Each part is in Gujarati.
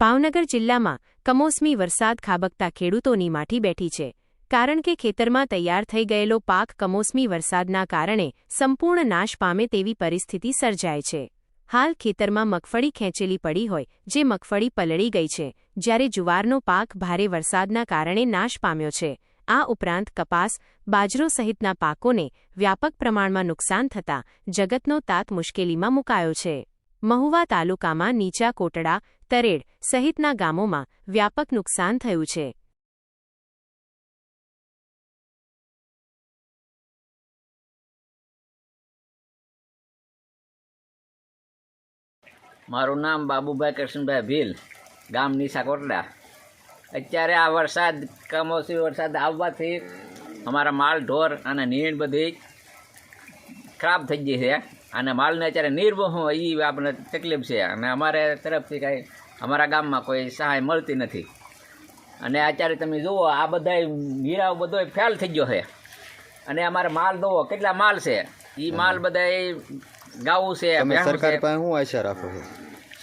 ભાવનગર જિલ્લામાં કમોસમી વરસાદ ખાબકતા ખેડૂતોની માઠી બેઠી છે, કારણ કે ખેતરમાં તૈયાર થઈ ગયેલો પાક કમોસમી વરસાદના કારણે સંપૂર્ણ નાશ પામે તેવી પરિસ્થિતિ સર્જાય છે. હાલ ખેતરમાં મગફળી ખેંચેલી પડી હોય, જે મગફળી પલળી ગઈ છે, જ્યારે જુવારનો પાક ભારે વરસાદના કારણે નાશ પામ્યો છે. આ ઉપરાંત કપાસ, બાજરો સહિતના પાકોને વ્યાપક પ્રમાણમાં નુકસાન થતાં જગતનો તાત મુશ્કેલીમાં મુકાયો છે. મહુવા તાલુકામાં નીચા કોટડા, તરેડ સહિતના ગામોમાં વ્યાપક નુકસાન થયું છે. મારું નામ બાબુભાઈ કૃષ્ણભાઈ ભીલ, ગામ નીસા કોટડા. અત્યારે આ વરસાદ કમોસમી વરસાદ આવવાથી અમારા માલ ઢોર અને નીણ બધી ખરાબ થઈ ગઈ છે. અને માલને અત્યારે નિર્વહું એ આપણને તકલીફ છે. અને અમારે તરફથી કાંઈ અમારા ગામમાં કોઈ સહાય મળતી નથી. અને અત્યારે તમે જુઓ આ બધા હીરાઓ બધો ફેલ થઈ ગયો છે. અને અમારે માલ દોવો કેટલા માલ છે? એ માલ બધા ગાવું છે સરકાર પાસે શું આશા રાખો છો?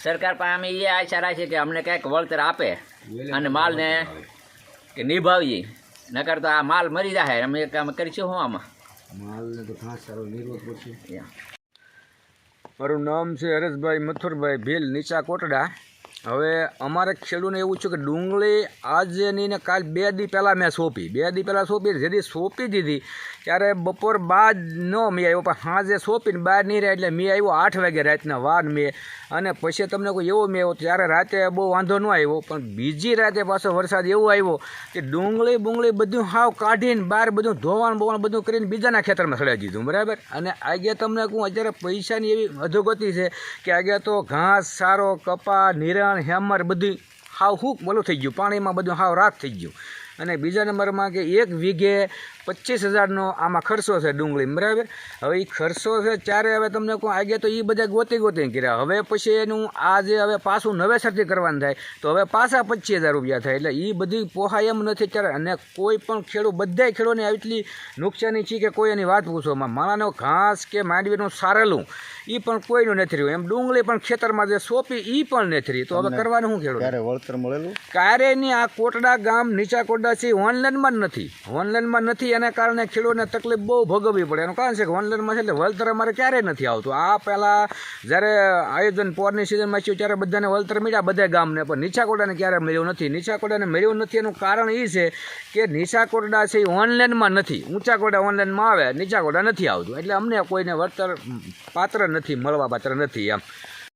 સરકાર પાસે અમે એ આશા રાખીએ કે અમને કંઈક વળતર આપે અને માલને કે નિભાવીએ. નકર તો આ માલ મરી જાય અમે કામ કરીશું શું આમાં? મારું નામ છે હરેશભાઈ મથુરભાઈ ભીલ નીચા કોટડા. હવે અમારે ખેડૂતને એવું છે કે ડુંગળી આજે નહીં ને કાલ બે દી પહેલાં મેં સોંપી. બે દી પહેલાં સોંપી જેથી સોંપી દીધી, ત્યારે બપોર બાદ ન મેં આવ્યો, પણ સાંજે સોંપીને બહાર નહીં રહ્યા એટલે મેં આવ્યો આઠ વાગે રાતના વાર મેં. અને પછી તમને કોઈ એવો મેં આવ્યો, ત્યારે રાતે બહુ વાંધો ન આવ્યો, પણ બીજી રાતે પાછો વરસાદ એવો આવ્યો કે ડુંગળી બુંગળી બધું હાવ કાઢીને બહાર બધું ધોવાણ બોવાણ બધું કરીને બીજાના ખેતરમાં સડાવી દીધું, બરાબર? અને આગે તમને કહું, અત્યારે પૈસાની એવી અધોગતિ છે કે આજે તો ઘાસ, સારો કપા નિરણ હેમર બધી હાવ હુક બોલું થઈ ગયું. પાણીમાં બધું હાવ રાખ થઈ ગયું. અને બીજા નંબરમાં કે એક વીઘે પચીસ હજારનો આમાં ખર્ચો છે ડુંગળી. બરાબર? હવે એ ખર્ચો છે ત્યારે હવે તમને કહું આગે તો એ બધા ગોતી ગોતી કર્યા. હવે પછી એનું આ જે હવે પાછું નવેસરથી કરવાનું થાય. તો હવે પાછા પચીસ હજાર રૂપિયા થાય. એટલે એ બધી પોહાય એમ નથી ત્યારે અને કોઈ પણ ખેડૂત બધાય ખેડૂતને એટલી નુકસાની છે કે કોઈ એની વાત પૂછો. માણાનો ઘાસ કે માંડવીનું સારેલું એ પણ કોઈનું નથી રહ્યું. એમ ડુંગળી પણ ખેતરમાં જે સોંપી એ પણ નથી રહી. તો હવે કરવાનું શું ખેડૂત ક્યારે વળતર મળેલું? કાર્યની આ કોટડા ગામ નીચા કોટડા છે ઓનલાઈનમાં જ નથી. ઓનલાઈનમાં નથી, એના કારણે ખેડૂતને તકલીફ બહુ ભોગવવી પડે. એનું કારણ છે કે ઓનલાઈનમાં છે એટલે વળતર અમારે ક્યારેય નથી આવતું. આ પહેલાં જ્યારે આયોજન પોરની સિઝનમાં થયું ત્યારે બધાને વળતર મળ્યા, બધા ગામને. પણ નીચાકોડાને ક્યારે મળ્યું નથી? નીચાકોડાને મળ્યું નથી એનું કારણ એ છે કે નીચાકોડા છે એ ઓનલાઈનમાં નથી. ઊંચા કોડા ઓનલાઈનમાં આવે નીચા કોટા નથી આવતું. એટલે અમને કોઈને વળતર પાત્ર નથી, મળવા પાત્ર નથી એમ.